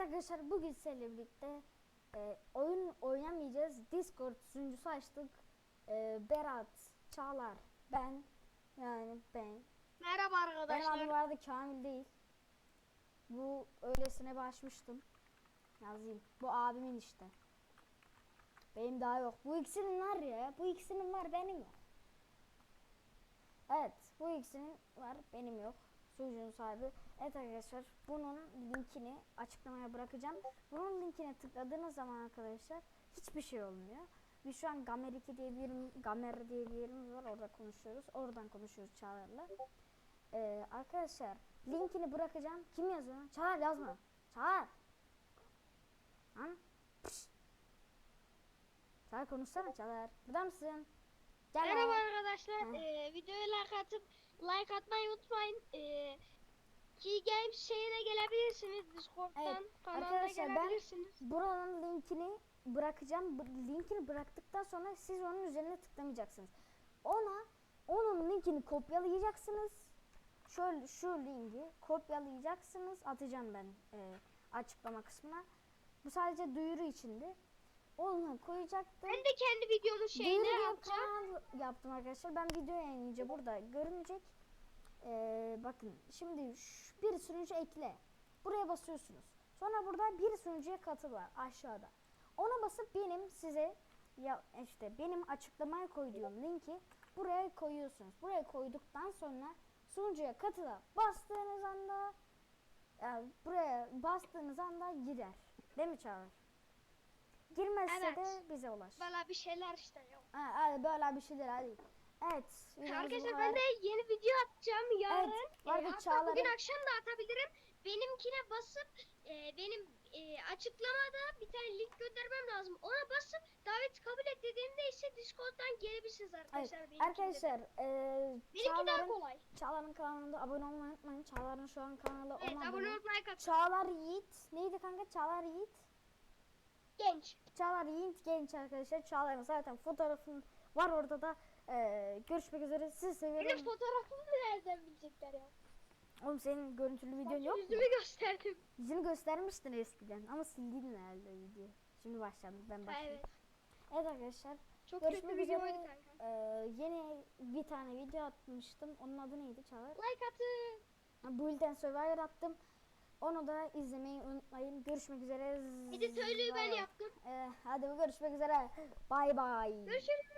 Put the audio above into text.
Evet arkadaşlar bugün sizlerle birlikte e, oyun oynamayacağız. Discord sunucusu açtık. E, Berat, Çağlar, ben yani ben. Merhaba Ben arkadaşlar. adım vardı Kamil değil. Bu öylesine başmıştım. Yazayım. Bu abimin işte. Benim daha yok. Bu ikisinin var ya. Bu ikisinin var benim yok. Evet. Bu ikisinin var benim yok. Sunucunun sahibi. Evet arkadaşlar bunun linkini açıklamaya bırakacağım. Bunun linkine tıkladığınız zaman arkadaşlar hiçbir şey olmuyor. Biz şu an Gamer 2 diye bir Gamer diye bir yerimiz var. Orada konuşuyoruz. Oradan konuşuyoruz Çağlar'la. Ee, arkadaşlar linkini bırakacağım. Kim yazıyor? Çağlar yazma. Çağlar. Lan. Çağlar konuşsana Çağlar. Burada mısın? Gel Merhaba lan. arkadaşlar. Ee, videoya like atıp like atmayı unutmayın. Ee, Key Games şeyine gelebilirsiniz. Discord'dan Evet, arkadaşlar ben-. Buranın linkini bırakacağım. Linkini bıraktıktan sonra siz onun üzerine tıklamayacaksınız. Ona onun linkini kopyalayacaksınız. Şöyle şu linki kopyalayacaksınız. Atacağım ben e, açıklama kısmına. Bu sadece duyuru içindi. Onu koyacaktım. Ben de kendi videomun şeyine yapacağım. yaptım arkadaşlar. Ben video yayınlayınca burada görünecek. Ee, bakın şimdi bir sunucu ekle. Buraya basıyorsunuz. Sonra burada bir sunucuya katıl var aşağıda. Ona basıp benim size ya işte benim açıklamaya koyduğum linki buraya koyuyorsunuz. Buraya koyduktan sonra sunucuya katıla bastığınız anda yani buraya bastığınız anda girer. Değil mi Çağlar? Girmezse Evet. de bize ulaş. Valla bir şeyler işte yok. Ha, hadi böyle bir şeyler hadi. Evet. videomuz bu Arkadaşlar kadar. ben de yeni video atacağım yarın. Evet, var Ee, bir hatta Çağlar'ın- bugün akşam da atabilirim. Benimkine basıp e, benim e, açıklamada bir tane link göndermem lazım. Ona basıp davet kabul et dediğimde ise Discord'dan gelebilirsiniz arkadaşlar. Evet, benimkine arkadaşlar eee Benimki daha Çağlar'ın, kolay. Çağlar'ın kanalında abone olmayı unutmayın. Çağlar'ın şu an kanalı 10 Evet abone. abone olup like atın. Çağlar Yiğit. Neydi kanka? Çağlar Yiğit. Genç. Çağlar Yiğit genç arkadaşlar. Çağlar'ın zaten fotoğrafın var orada da. Eee, görüşmek üzere. Benim seviyorum. fotoğrafımı nereden bilecekler ya? Oğlum senin görüntülü videon Bak, yok mu? Yüzümü gösterdim. Yüzünü göstermiştin eskiden ama sildin herhalde video. Şimdi başladım ben başladım. evet. Evet arkadaşlar. Çok Görüşmek kötü bir üzere. kanka. Ee, yeni bir tane video atmıştım. Onun adı neydi Çağlar? Like atın. Ha, Bull'den Survivor attım. Onu da izlemeyi unutmayın. Görüşmek üzere. Editörlüğü ben Zay- yaptım. Ee, hadi görüşmek üzere. Bay bay. Görüşürüz.